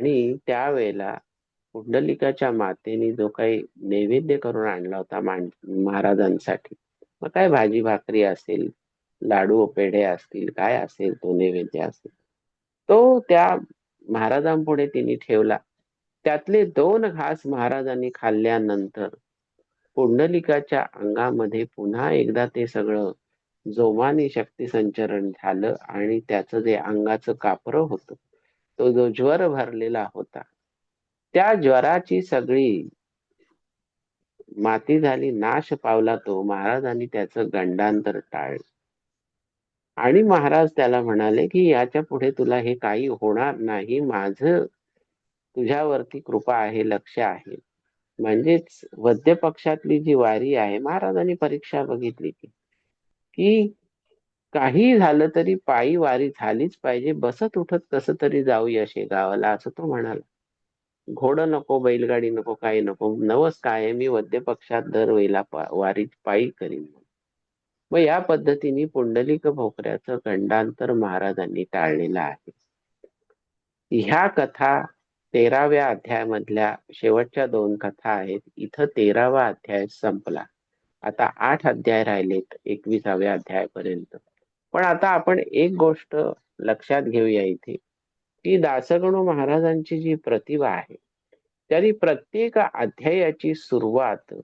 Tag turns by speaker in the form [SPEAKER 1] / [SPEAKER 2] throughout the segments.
[SPEAKER 1] आणि त्यावेळेला पुंडलिकाच्या मातेने जो काही नैवेद्य करून आणला होता महाराजांसाठी मग काय भाजी भाकरी असेल लाडू पेढे असतील काय असेल तो नैवेद्य असेल तो त्या महाराजांपुढे तिने ठेवला. त्यातले दोन घास महाराजांनी खाल्ल्यानंतर पुंडलिकाच्या अंगामध्ये पुन्हा एकदा ते सगळं जोमाने शक्ती संचरण झालं आणि त्याचं जे अंगाचं कापर होतं तो जो ज्वर भरलेला होता त्या ज्वराची सगळी माती झाली नाश पावला तो. महाराजांनी त्याचं गंडांतर टाळलं. आणि महाराज त्याला म्हणाले की याच्यापुढे तुला हे काही होणार नाही. माझं तुझ्यावरती कृपा आहे लक्ष आहे. म्हणजेच वद्य पक्षातली जी वारी आहे महाराजांनी परीक्षा बघितली की की काही झालं तरी पायी वारी झालीच पाहिजे. बसत उठत कसं तरी जाऊ यशे गावाला असं तो म्हणाला. घोड नको बैलगाडी नको काही नको. नवस काय मी वद्य पक्षात दरवेळेला वारी पायी करीन मग या पद्धतीने पुंडलिक भोकऱ्याचं खंडांतर महाराजांनी टाळलेलं आहे. ह्या कथा तेराव्या अध्यायामधल्या शेवटच्या दोन कथा आहेत. इथं तेरावा अध्याय संपला. आता आठ अध्याय राहिलेत एकविसाव्या अध्यायापर्यंत. पण आता आपण एक गोष्ट लक्षात घेऊया इथे की दासगणू महाराजांची जी प्रतिभा आहे त्यांनी प्रत्येक अध्यायाची सुरुवात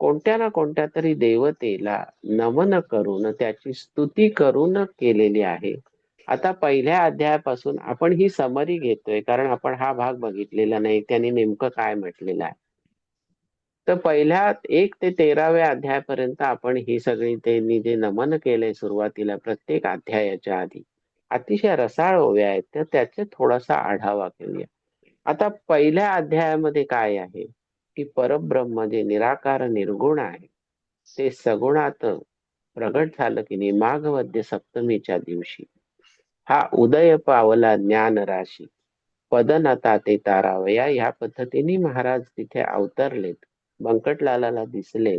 [SPEAKER 1] कोणत्या ना कोणत्या तरी देवतेला नमन करून त्याची स्तुती करून केलेली आहे. आता पहिल्या अध्यायापासून आपण ही समरी घेतोय कारण आपण हा भाग बघितलेला नाही त्यांनी नेमकं काय म्हटलेलं आहे. तर पहिल्या एक ते तेराव्या अध्यायापर्यंत आपण ही सगळी त्यांनी जे नमन केलंय सुरुवातीला प्रत्येक अध्यायाच्या आधी. अतिशय रसाळ ओव्या आहेत तर त्याचे थोडासा आढावा घेऊया. आता पहिल्या अध्यायामध्ये काय आहे? की परब्रह्म जे निराकार निर्गुण आहे ते सगुणात प्रगट झालं की नाही माघवद्य सप्तमीच्या दिवशी. हा उदय पावला ज्ञान राशी पदनता ते तारावया ह्या पद्धतीने महाराज तिथे अवतरलेत. बंकटलालाला दिसले.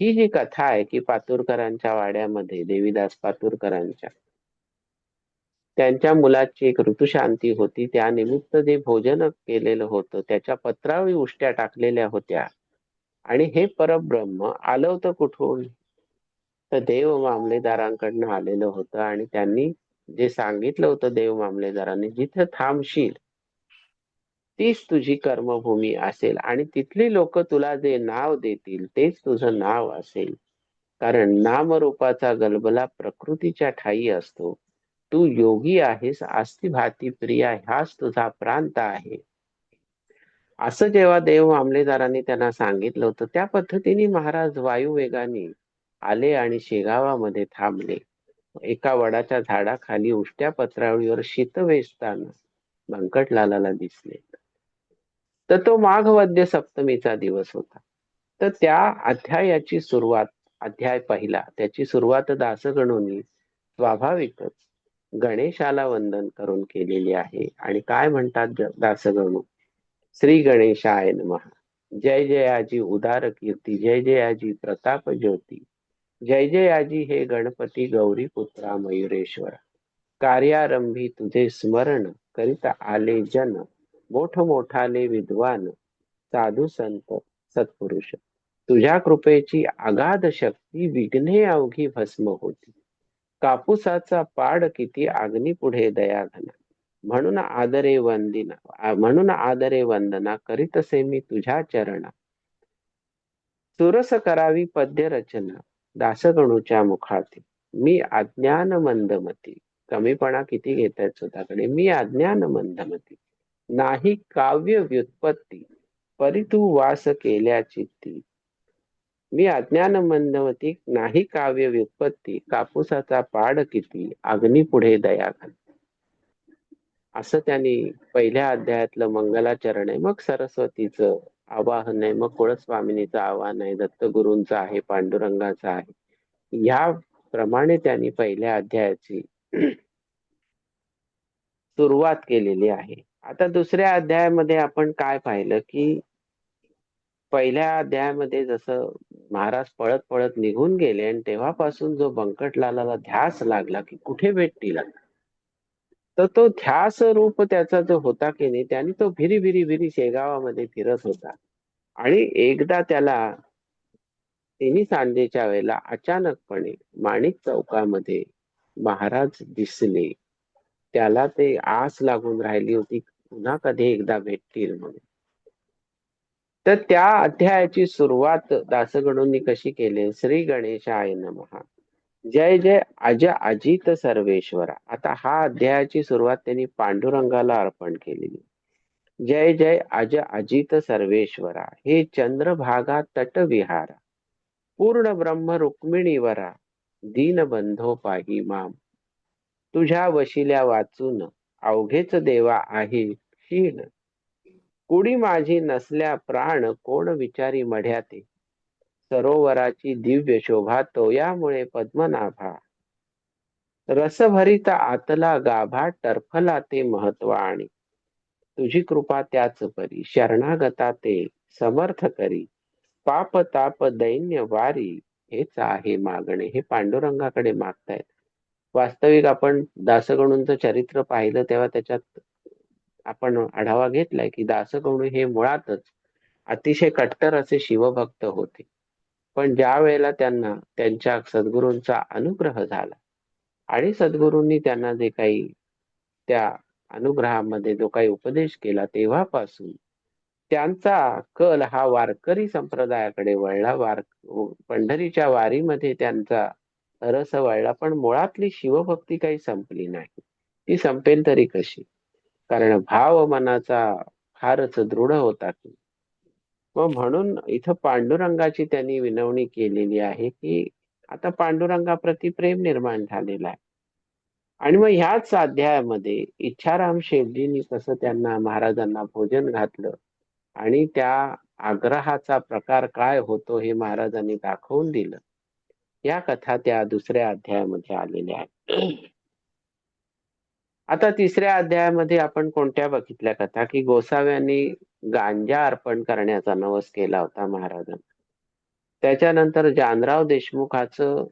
[SPEAKER 1] ही जी कथा आहे की पातुरकरांच्या वाड्यामध्ये देवीदास पातुरकरांच्या. त्यांच्या मुलाची एक ऋतुशांती होती. त्या निमित्त जे भोजन केलेलं होतं त्याच्या पत्रावळी उष्ट्या टाकलेल्या होत्या. आणि हे परब्रह्म आलं होतं कुठून? तर देव मामलेदारांकडनं आलेलं होतं आणि त्यांनी जे सांगितलं होतं देव मामलेदारांनी जिथे थांबशील तीच तुझी कर्मभूमी असेल आणि तिथली लोक तुला जे नाव देतील तेच तुझं नाव असेल. कारण नामरूपाचा गलबला प्रकृतीच्या ठाई असतो. तू योगी आहेस आस्ती भाती प्रिया ह्याच तुझा प्रांत आहे. असं जेव्हा देव मामलेदारांनी त्यांना सांगितलं होतं त्या पद्धतीने महाराज वायुवेगाने आले आणि शेगावामध्ये थांबले. एका वडाच्या झाडाखाली उष्ट्या पत्रावळीवर शीत वेचताना बंकटलालाला दिसले. तर तो माघवद्य सप्तमीचा दिवस होता. तर त्या अध्यायाची सुरुवात अध्याय पहिला त्याची सुरुवात दासगणोनी स्वाभाविकच गणेशाला वंदन करून केलेली आहे. आणि काय म्हणतात दासगणू? श्री गणेशाय महा जय जयाजी उदार कीर्ती जय जयाजी प्रताप ज्योती जय जयाजी हे गणपती गौरी पुत्रा मयुरेश्वर. कार्यारंभी तुझे स्मरण करीत आले जन मोठमोठाले विद्वान साधू संत सत्पुरुष. तुझ्या कृपेची अगाध शक्ती विघ्ने अवघी भस्म होती. कापूसाचा पाड किती आग्नी पुढे दया घना. म्हणून आदरे वंदिना म्हणून आदरे वंदना करीतसे मी तुझ्या चरणा. सुरस करावी पद्य रचना दासगणूच्या मुखाती. मी अज्ञान मंदमती कमीपणा किती घेतायत स्वतःकडे? मी अज्ञान मंदमती नाही काव्य व्युत्पत्ती परी तू वास केल्याची ती मी अज्ञान मंदवती नाही काव्य व्युत्पत्ती कापूसाचा पाड किती अग्नी पुढे दया असं त्यांनी पहिल्या अध्यायातलं मंगलाचरण आहे. मग सरस्वतीचं आवाहन आहे. मग कुळस्वामिनीचं आवाहन आहे. दत्तगुरूंचं आहे पांडुरंगाचं आहे. या प्रमाणे त्यांनी पहिल्या अध्यायाची सुरुवात केलेली आहे. आता दुसऱ्या अध्यायामध्ये आपण काय पाहिलं की पहिल्या अध्यायामध्ये जसं महाराज पळत पळत निघून गेले आणि तेव्हापासून जो बंकटलाला ध्यास लागला की कुठे भेटतील तर तो ध्यास रूप त्याचा जो होता की नाही त्याने तो भिरी भिरी भिरी शेगावामध्ये फिरत होता. आणि एकदा त्याला तिन्ही सांजेच्या वेळेला अचानकपणे माणिक चौकामध्ये महाराज दिसले. त्याला ते आस लागून राहिली होती. पुन्हा कधी एकदा भेटतील म्हणून. तर त्या अध्यायाची सुरुवात दासगणूंनी कशी केली? श्री गणेशाय नमहा जय जय अज अजित सर्वेश्वरा. आता हा अध्यायाची सुरुवात त्यांनी पांडुरंगाला अर्पण केलेली. जय जय अज अजित सर्वेश्वरा. हे चंद्रभागा तटविहारा. पूर्ण ब्रह्म रुक्मिणीवरा दीनबंधो पाही माम. तुझ्या वशिल्या वाचून अवघेच देवा आहे. क्षीण कुडी माझी नसल्या प्राण कोण विचारी मढ्याते सरोवराची दिव्य शोभा तोयामुळे पद्मनाभा. रसभरित आतला गाभा टरफला ते महत्त्व आणि तुझी कृपा त्याच परी शरणागता ते समर्थ करी. पाप ताप दैन्य वारी हेच आहे मागणे. हे पांडुरंगाकडे मागतायत. वास्तविक आपण दासगणूंचं चरित्र पाहिलं तेव्हा त्याच्यात आपण आढावा घेतलाय की दासगणू हे मुळातच अतिशय कट्टर असे शिवभक्त होते. पण ज्या वेळेला त्यांना त्यांच्या सद्गुरूंचा अनुग्रह झाला आणि सद्गुरूंनी त्यांना जे काही त्या अनुग्रहामध्ये जो काही उपदेश केला तेव्हापासून त्यांचा कल हा वारकरी संप्रदायाकडे वळला. वार पंढरीच्या वारीमध्ये त्यांचा रस वळला. पण मुळातली शिवभक्ती काही संपली नाही. ती संपेल तरी कशी? कारण भाव मनाचा फारच दृढ होता की मग म्हणून इथं पांडुरंगाची त्यांनी विनवणी केलेली आहे की आता पांडुरंगाप्रती प्रेम निर्माण झालेला आहे. आणि मग ह्याच अध्यायामध्ये इच्छाराम शेटजींनी कसं त्यांना महाराजांना भोजन घातलं आणि त्या आग्रहाचा प्रकार काय होतो हे महाराजांनी दाखवून दिलं. या कथा त्या दुसऱ्या अध्यायामध्ये आलेल्या आहेत. आता तिसऱ्या अध्यायामध्ये आपण कोणत्या बघितल्या कथा? की गोसाव्यांनी गांजा अर्पण करण्याचा नवस केला होता महाराजांना. त्याच्यानंतर जानराव देशमुखाचं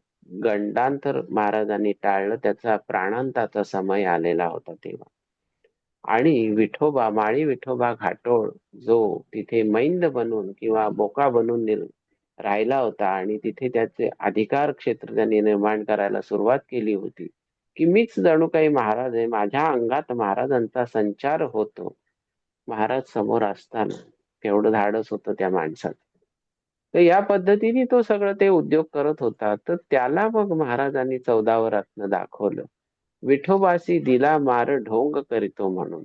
[SPEAKER 1] गंडांतर महाराजांनी टाळलं त्याचा प्राणांताचा समय आलेला होता तेव्हा. आणि विठोबा माळी विठोबा घाटोळ जो तिथे मैंद बनून किंवा बोका बनून राहिला होता आणि तिथे त्याचे अधिकार क्षेत्र त्यांनी निर्माण करायला सुरुवात केली होती. की मीच जणू काही महाराज आहे. माझ्या अंगात महाराजांचा संचार होतो. महाराज समोर असताना केवढं धाडस होतं त्या माणसात तर या पद्धतीने तो सगळं ते उद्योग करत होता. तर त्याला मग महाराजांनी चौदावरातनं दाखवलं. विठोबासी दिला मार ढोंग करीतो म्हणून.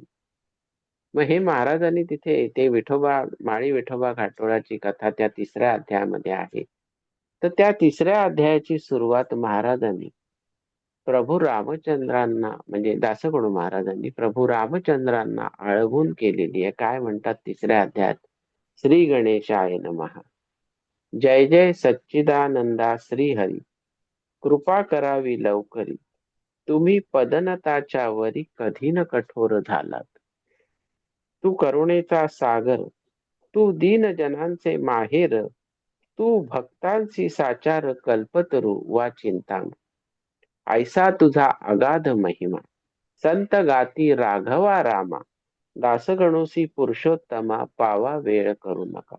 [SPEAKER 1] मग हे महाराजांनी तिथे ते विठोबा माळी विठोबा घाटोळाची कथा त्या तिसऱ्या अध्यायामध्ये आहे. तर त्या तिसऱ्या अध्यायाची सुरुवात महाराजांनी प्रभू रामचंद्रांना म्हणजे दासगणू महाराजांनी प्रभू रामचंद्रांना आळवून केलेली आहे. काय म्हणतात तिसऱ्या अध्यायात? श्री गणेशाय नमहा जय जय सच्चिदानंदा श्रीहरी कृपा करावी लवकरी. तुम्ही पदनताच्या वरी कधी न कठोर झालात. तू करुणेचा सागर तू दीन जनांचे माहेर तू भक्तांची साचार कल्पतरू वा चिंताम ऐसा तुझा अगाध महिमा. संत गाती राघवा रामा. दासगणोसी पुरुषोत्तमा पावा वेळ करू नका.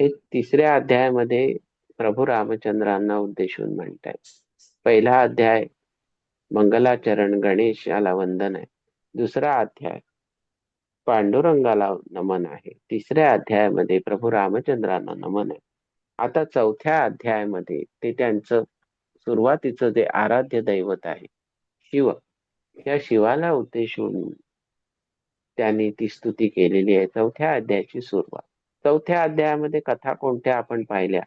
[SPEAKER 1] हे तिसऱ्या अध्यायामध्ये प्रभू रामचंद्रांना उद्देशून म्हणतायत. पहिला अध्याय मंगलाचरण गणेशाला वंदन आहे. दुसरा अध्याय पांडुरंगाला नमन आहे. तिसऱ्या अध्यायामध्ये प्रभू रामचंद्रांना नमन आहे. आता चौथ्या अध्यायामध्ये ते त्यांचं सुरुवातीचं जे आराध्य दैवत आहे शिव या शिवाला उद्देशून त्यांनी ती स्तुती केलेली आहे. चौथ्या अध्यायाची सुरुवात. चौथ्या अध्यायामध्ये कथा कोणत्या आपण पाहिल्या?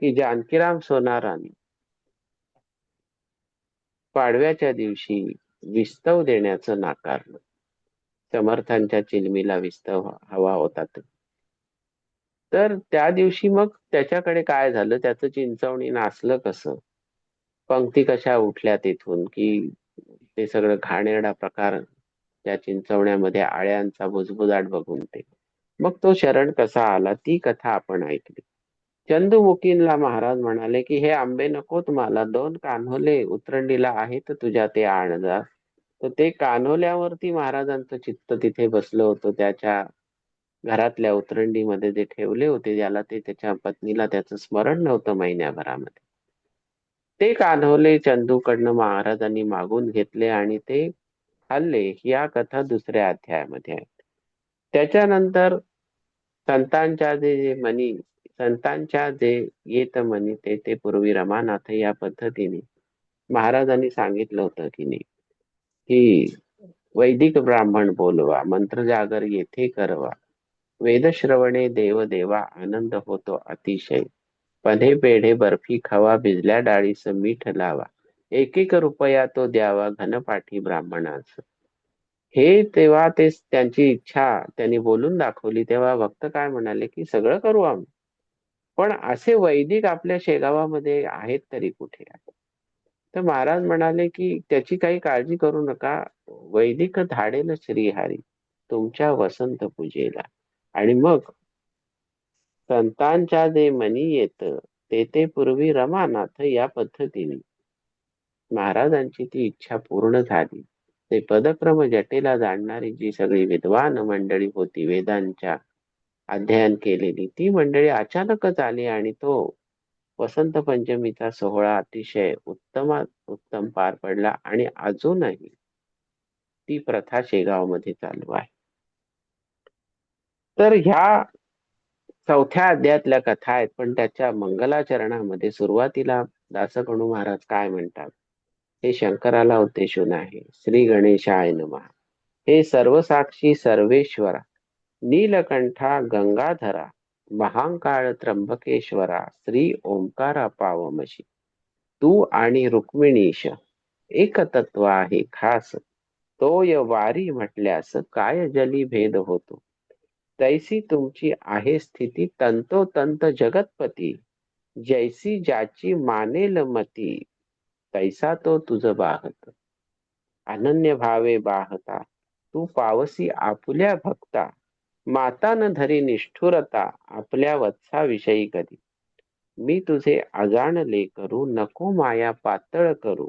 [SPEAKER 1] की जानकीराम सोनारांनी पाडव्याच्या दिवशी विस्तव देण्याचं नाकारलं. समर्थांच्या चिलमीला विस्तव हवा होता तर त्या दिवशी मग त्याच्याकडे काय झालं? त्याचं चिंचवणी नाचलं कसं? पंक्ती कशा उठल्या तिथून की ते सगळं घाणेरडा प्रकार त्या चिंचवण्यामध्ये आळ्यांचा भुजबुजाट बघून ते. मग तो शरण कसा आला ती कथा आपण ऐकली. चंदुमुखींला महाराज म्हणाले की हे आंबे नकोत मला दोन कान्होले उतरंडीला आहेत तुझ्या ते आणजा तर ते कान्होल्यावरती महाराजांचं चित्त तिथे बसलं होतं. त्याच्या घरातल्या उतरंडीमध्ये जे ठेवले होते ज्याला ते त्याच्या पत्नीला त्याचं स्मरण नव्हतं महिन्याभरामध्ये. ते कान्होले चंदूकडनं महाराजांनी मागून घेतले आणि ते खाल्ले या कथा दुसऱ्या अध्यायामध्ये आहेत. त्याच्यानंतर संतांच्या जे जे मनी संतांच्या जे येत मनी ते ते पूर्वी रमानाथ या पद्धतीने महाराजांनी सांगितलं होतं की नाही की वैदिक ब्राह्मण बोलवा मंत्रजागर येथे करवा वेदश्रवणे देव देवा आनंद होतो अतिशय. पधे पेढे बर्फी खावा भिजल्या डाळीस मीठ लावा. एक एक रुपया तो द्यावा घनपाठी ब्राह्मणास हे तेव्हा ते त्यांची इच्छा त्यांनी बोलून दाखवली. तेव्हा भक्त काय म्हणाले की सगळं करू आम्ही. पण असे वैदिक आपल्या शेगावामध्ये आहेत तरी कुठे तर महाराज म्हणाले की त्याची काही काळजी करू नका. वैदिक धाडेल श्रीहारी. तुमच्या वसंत पूजेला. आणि मग संतांच्या जे मनी येत ते ते पूर्वी रमानाथ या पद्धतीने. महाराजांची ती इच्छा पूर्ण झाली. ते पदक्रम जटेला जाणणारी जी सगळी विद्वान मंडळी होती वेदांच्या अध्ययन केलेली ती मंडळी अचानकच आली आणि तो वसंत पंचमीचा सोहळा अतिशय उत्तमात उत्तम पार पडला आणि अजूनही ती प्रथा शेगावमध्ये चालू आहे. तर ह्या चौथ्या अध्यायातल्या कथा आहेत पण त्याच्या मंगलाचरणामध्ये सुरुवातीला दासगणू महाराज काय म्हणतात? हे शंकराला उद्देशून आहे. श्री गणेशाय नमा. हे सर्वसाक्षी सर्वेश्वरा नीलकंठा गंगाधरा महांकाळ त्र्यंबकेश्वरा श्री ओंकारा पावमशी तू आणि रुक्मिणीश एकतत्व आहे खास. तोय वारी म्हटल्यास काय जली भेद होतो? तैसी तुमची आहे स्थिती तंतोतंत जगतपती. जैसी ज्याची मानेल मती. तैसा तो तुझ बाहत. अनन्य भावे बाहता. तू पावसी आपुल्या भक्ता. माता न धरी निष्ठुरता. आपल्या वत्साविषयी कधी. मी तुझे अजाणले करू. नको माया पातळ करू.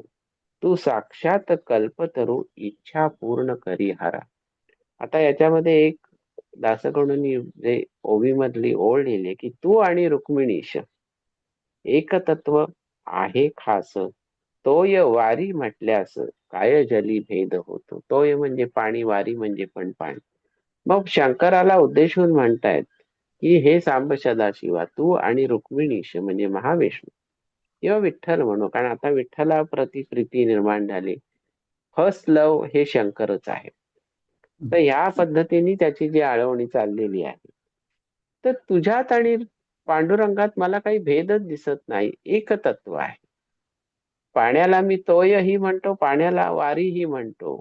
[SPEAKER 1] तू साक्षात कल्पतरू. इच्छा पूर्ण करी हरा. आता याच्यामध्ये एक दासकडून जे ओवी मधली ओळ लिहिली की तू आणि रुक्मिणीश एक तत्व आहे खास. तोय वारी म्हटल्यास काय जली भेद होतो? तोय म्हणजे पाणी वारी म्हणजे पण पाणी. मग शंकराला उद्देशून म्हणतायत की हे सांब सदाशिवा तू आणि रुक्मिणीश म्हणजे महाविष्णू. किंवा विठ्ठल म्हणू कारण आता विठ्ठला प्रति प्रीती निर्माण झाली. फर्स्ट लव हे शंकरच आहे. तर या पद्धतीने त्याची जी आळवणी चाललेली आहे. तर तुझ्यात आणि पांडुरंगात मला काही भेदच दिसत नाही एक तत्व आहे. पाण्याला मी तोयही म्हणतो पाण्याला वारीही म्हणतो.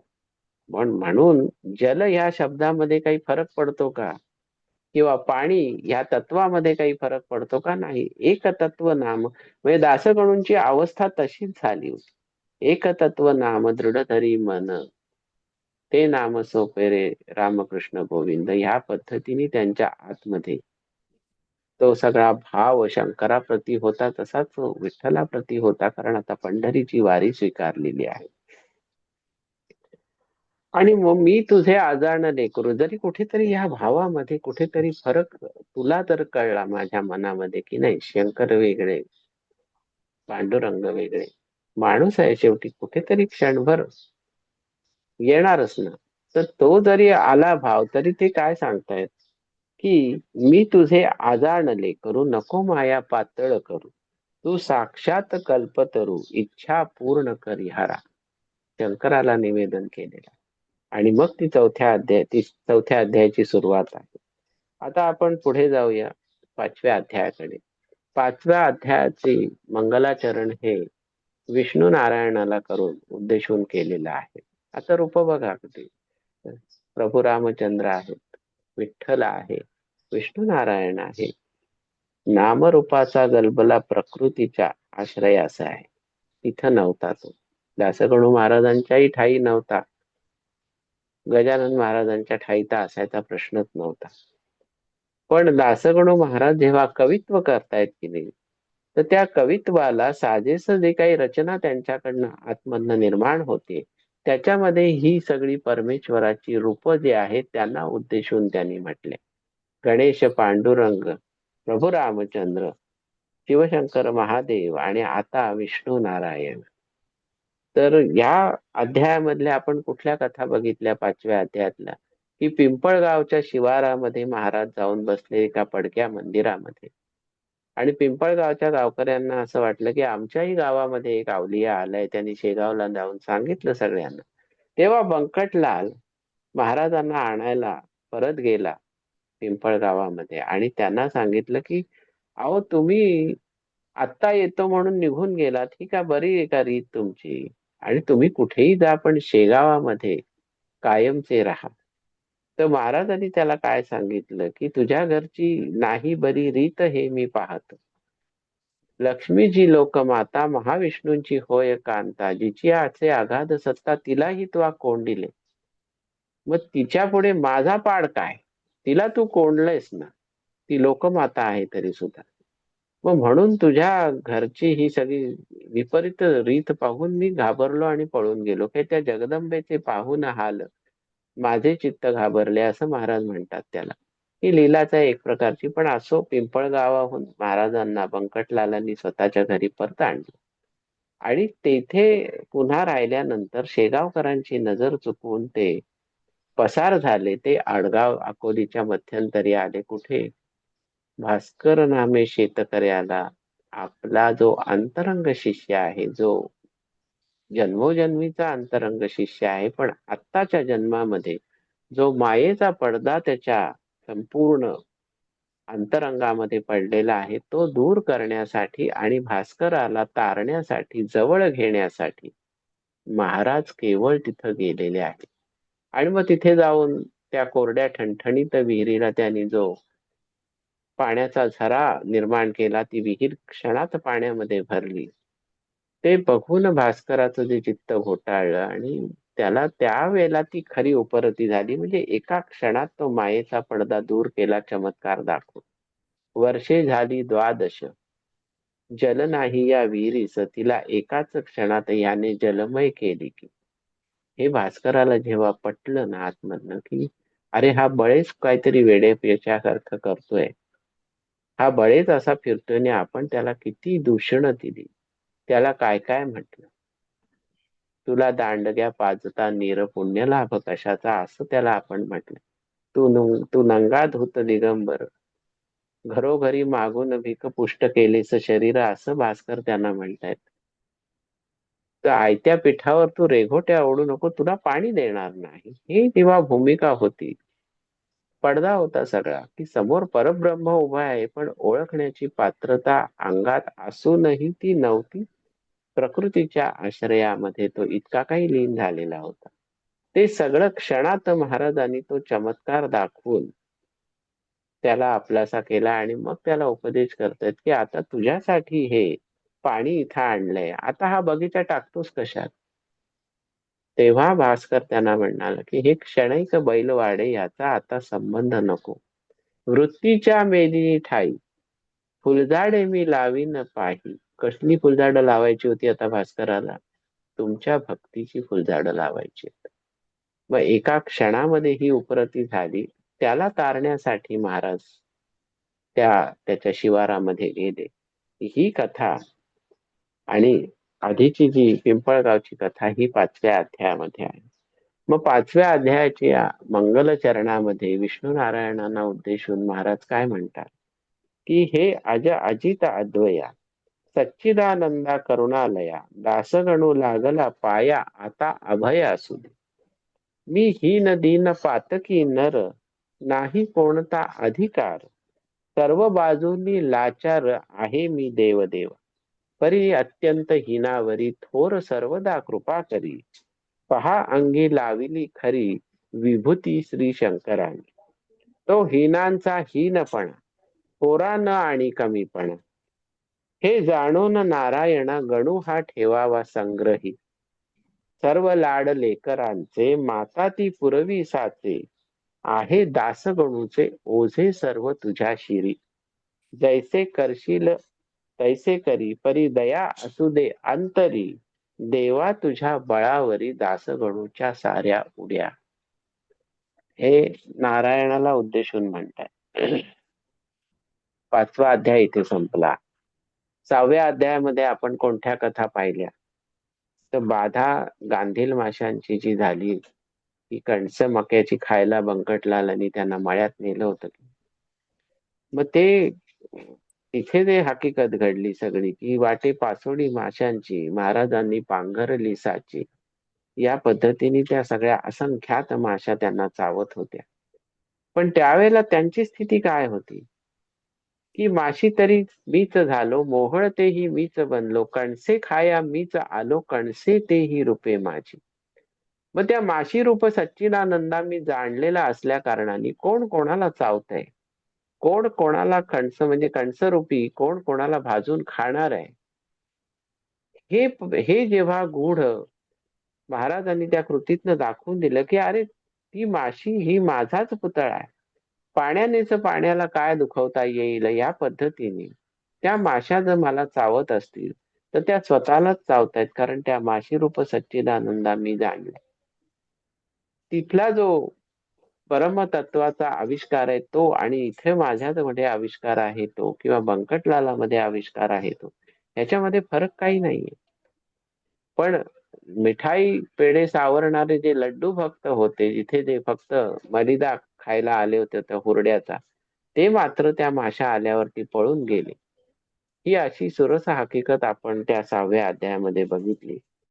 [SPEAKER 1] पण म्हणून जल ह्या शब्दामध्ये काही फरक पडतो का? किंवा पाणी ह्या तत्वामध्ये काही फरक पडतो का? नाही. एक तत्व नाम म्हणजे दासगणूंची अवस्था तशीच झाली होती. एक तत्व नाम दृढधरी मन. ते नाम सोपेरे रामकृष्ण गोविंद ह्या पद्धतीने त्यांच्या आतमध्ये तो सगळा भाव शंकराप्रती होता तसाच विठ्ठलाप्रती होता कारण आता पंढरीची वारी स्वीकारलेली आहे. आणि मग मी तुझे आजारणे करू जरी कुठेतरी या भावामध्ये कुठेतरी फरक तुला तर कळला माझ्या मनामध्ये की नाही शंकर वेगळे पांडुरंग वेगळे माणूस आहे शेवटी कुठेतरी क्षणभर येणारच ना तर तो जरी आला भाव तरी ते काय सांगतायत? की मी तुझे आजाणले करू नको माया पातळ करू. तू साक्षात कल्पतरू इच्छा पूर्ण करी हरा शंकराला निवेदन केलेला. आणि मग ती चौथ्या अध्याय ती चौथ्या अध्यायाची सुरुवात आहे. आता आपण पुढे जाऊया पाचव्या अध्यायाकडे. पाचव्या अध्यायाचे मंगलाचरण हे विष्णू नारायणाला करून उद्देशून केलेलं आहे. आता रूप बघा कुठे. प्रभू रामचंद्र आहेत विठ्ठल आहे विष्णू नारायण आहे. नामरूपाचा गलबला प्रकृतीच्या आश्रयाचा असा आहे. तिथं नव्हता तो. दासगणू महाराजांच्याही ठाई नव्हता. गजानन महाराजांच्या ठाईचा असायचा प्रश्नच नव्हता. पण दासगणू महाराज जेव्हा कवित्व करतायत की नाही तर त्या कवित्वाला साजेस जे काही रचना त्यांच्याकडनं आतमधनं निर्माण होते त्याच्यामध्ये ही सगळी परमेश्वराची रूप जे आहेत त्यांना उद्देशून त्यांनी म्हटले. गणेश पांडुरंग प्रभू रामचंद्र शिवशंकर महादेव आणि आता विष्णू नारायण. तर या अध्यायामधल्या आपण कुठल्या कथा बघितल्या? पाचव्या अध्यायातल्या. की पिंपळगावच्या शिवारामध्ये महाराज जाऊन बसले एका पडक्या मंदिरामध्ये. आणि पिंपळगावच्या गावकऱ्यांना असं वाटलं की आमच्याही गावामध्ये एक अवलिया आलाय त्यांनी शेगावला जाऊन सांगितलं सगळ्यांना. तेव्हा बंकटलाल महाराजांना आणायला परत गेला पिंपळगावामध्ये आणि त्यांना सांगितलं की अहो तुम्ही आत्ता येतो म्हणून निघून गेलात ही का बरी आहे का रीत तुमची? आणि तुम्ही कुठेही जा पण शेगावामध्ये कायमचे राहा. तर महाराजांनी त्याला काय सांगितलं? की तुझ्या घरची नाही बरी रीत हे मी पाहतो. लक्ष्मीजी लोकमाता महाविष्णूंची होय कांता जिची आचे आघाध सत्ता तिलाही तू कोंडिले. मग तिच्या पुढे माझा पाड काय? तिला तू कोंडलंयस ना? ती लोकमाता आहे तरी सुद्धा. मग म्हणून तुझ्या घरची ही सगळी विपरीत रीत पाहून मी घाबरलो आणि पळून गेलो. की त्या जगदंबेचे पाहून हाल. माझे चित्त घाबरले असं महाराज म्हणतात त्याला. ही लीलाचा एक प्रकारची पण असो पिंपळगावाहून महाराजांना बंकटलालांनी स्वतःच्या घरी परत आणलं. आणि तेथे पुन्हा राहिल्यानंतर शेगावकरांची नजर चुकवून ते पसार झाले. ते आडगाव अकोलीच्या मध्यंतरी आले कुठे? भास्कर नामे शेतकऱ्याला आपला जो अंतरंग शिष्य आहे जो जन्मोजन्मीचा अंतरंग शिष्य आहे पण आत्ताच्या जन्मामध्ये जो मायेचा पडदा त्याच्या संपूर्ण अंतरंगामध्ये पडलेला आहे तो दूर करण्यासाठी आणि भास्कराला तारण्यासाठी जवळ घेण्यासाठी महाराज केवळ तिथं गेलेले आहे आणि मग तिथे जाऊन त्या कोरड्या ठणठणीत विहिरीला त्यांनी जो पाण्याचा झरा निर्माण केला ती विहीर क्षणात पाण्यामध्ये भरली. ते बघून भास्कराचं जे चित्त घोटाळलं आणि त्याला त्यावेळेला ती खरी उपरती झाली. म्हणजे एका क्षणात तो मायेचा पडदा दूर केला चमत्कार दाखवून. वर्षे झाली द्वादश. जल नाही या विहिरीस तिला एकाच क्षणात याने जलमय केली की. हे भास्कराला जेव्हा पटलं ना आतमधनं की अरे हा बळेच काहीतरी वेडे पेच्यासारखं करतोय. हा बळेच असा फिरतोय आणि आपण त्याला किती दूषण दिली. त्याला काय काय म्हटलं? तुला दांडग्या पाजता नीर पुण्य लाभ कशाचा? असं त्याला आपण म्हटलं. तू तू नंगा धुत दिगंबर. घरोघरी मागून भिक पुष्ट केलेस शरीर असं भास्कर त्यांना म्हणतायत. तर आयत्या पिठावर तू रेघोट्या ओढू नको तुला पाणी देणार नाही. ही तेव्हा भूमिका होती. पडदा होता सगळा की समोर परब्रह्म उभा आहे पण ओळखण्याची पात्रता अंगात असूनही ती नव्हती. प्रकृतीच्या आश्रयामध्ये तो इतका काही लीन झालेला होता. ते सगळं क्षणात महाराजांनी तो चमत्कार दाखवून त्याला आपलासा केला आणि मग त्याला उपदेश करतायत की आता तुझ्यासाठी हे पाणी इथं आणलंय. आता हा बगीचा टाकतोस कशात? तेव्हा भास्कर त्यांना म्हणाला की हे क्षणिक बैलवाडे याचा आता संबंध नको. वृत्तीच्या मेदिनी ठाई. फुलझाडे मी लावीन पाही. कसली फुलझाडं लावायची होती आता भास्कराला? तुमच्या भक्तीची फुलझाडं लावायची मग एका क्षणामध्ये ही उपरती झाली त्याला तारण्यासाठी महाराज त्या त्याच्या शिवारामध्ये गेले. ही कथा आणि आधीची जी पिंपळगावची कथा ही पाचव्या अध्यायामध्ये आहे. मग पाचव्या अध्यायाच्या मंगल चरणामध्ये विष्णू नारायणांना उद्देशून महाराज काय म्हणतात? की हे अज अजित अद्वया सच्चिदानंदा करुणालया दासगणू लागला पाया आता अभय असू दे. मी हीन दीन पातकी नर नाही कोणता अधिकार. सर्व बाजूंनी लाचार आहे मी देवदेव. परी अत्यंत हिनावरी थोर सर्वदा कृपा करी. पहा अंगी लाविली खरी विभूती श्री शंकरांनी. तो हिनांचा हीनपणा थोरा न आणि कमीपणा. हे जाणून नारायणा गणू हा ठेवावा संग्रही. सर्व लाड लेकरांचे माता ती पुरवी साचे आहे दासगणूचे ओझे सर्व तुझ्या शिरी. जैसे करशील तैसे करी परी दया असू दे अंतरी. देवा तुझ्या बळावरी दासगणूच्या साऱ्या उड्या. हे नारायणाला उद्देशून म्हणतात पाचवा अध्याय इथे संपला. सहाव्या अध्यायामध्ये आपण कोणत्या कथा पाहिल्या? तर बाधा गांधील माशांची जी झाली ती कणस मक्याची खायला बंकटलालांनी त्यांना मळ्यात नेलं होतं. मग ते तिथे ते हकीकत घडली सगळी की वाटे पासोडी माशांची महाराजांनी पांघरली साची या पद्धतीने त्या सगळ्या असंख्यात माशा त्यांना चावत होत्या. पण त्यावेळेला त्यांची स्थिती काय होती? की माशी तरी मीच झालो मोहळ तेही मीच बनलो कणसे खाया मीच आलो कणसे तेही रूपे माझी. मग त्या माशी रूप सच्चिदानंदा मी जाणलेला असल्या कारणाने कोण कोणाला चावतंय? कोण कोणाला कणस म्हणजे कणसरूपी कोण कोणाला भाजून खाणार आहे? हे हे जेव्हा गूढ महाराजांनी त्या कृतीतनं दाखवून दिलं की अरे ती माशी ही माझाच पुतळा आहे. पाण्यानेच पाण्याला काय दुखवता येईल या पद्धतीने. त्या माशा जर मला चावत असतील तर त्या स्वतःलाच चावतायत कारण त्या माशी रूप सच्चिदानंदा मी जाणले तिथला जो परमतत्वाचा आविष्कार आहे तो आणि इथे माझ्यामध्ये आविष्कार आहे तो किंवा बंकटलाला मध्ये आविष्कार आहे तो ह्याच्यामध्ये फरक काही नाहीये. पण मिठाई पेढे सावरणारे जे लड्डू भक्त होते जिथे जे फक्त मलिदा खायला आले होते त्या हुरड्याचा ते मात्र त्या माशा आल्यावरती पळून गेले. ही अशी सुरस हकीकत आपण त्या सहाव्या अध्यायामध्ये बघितली.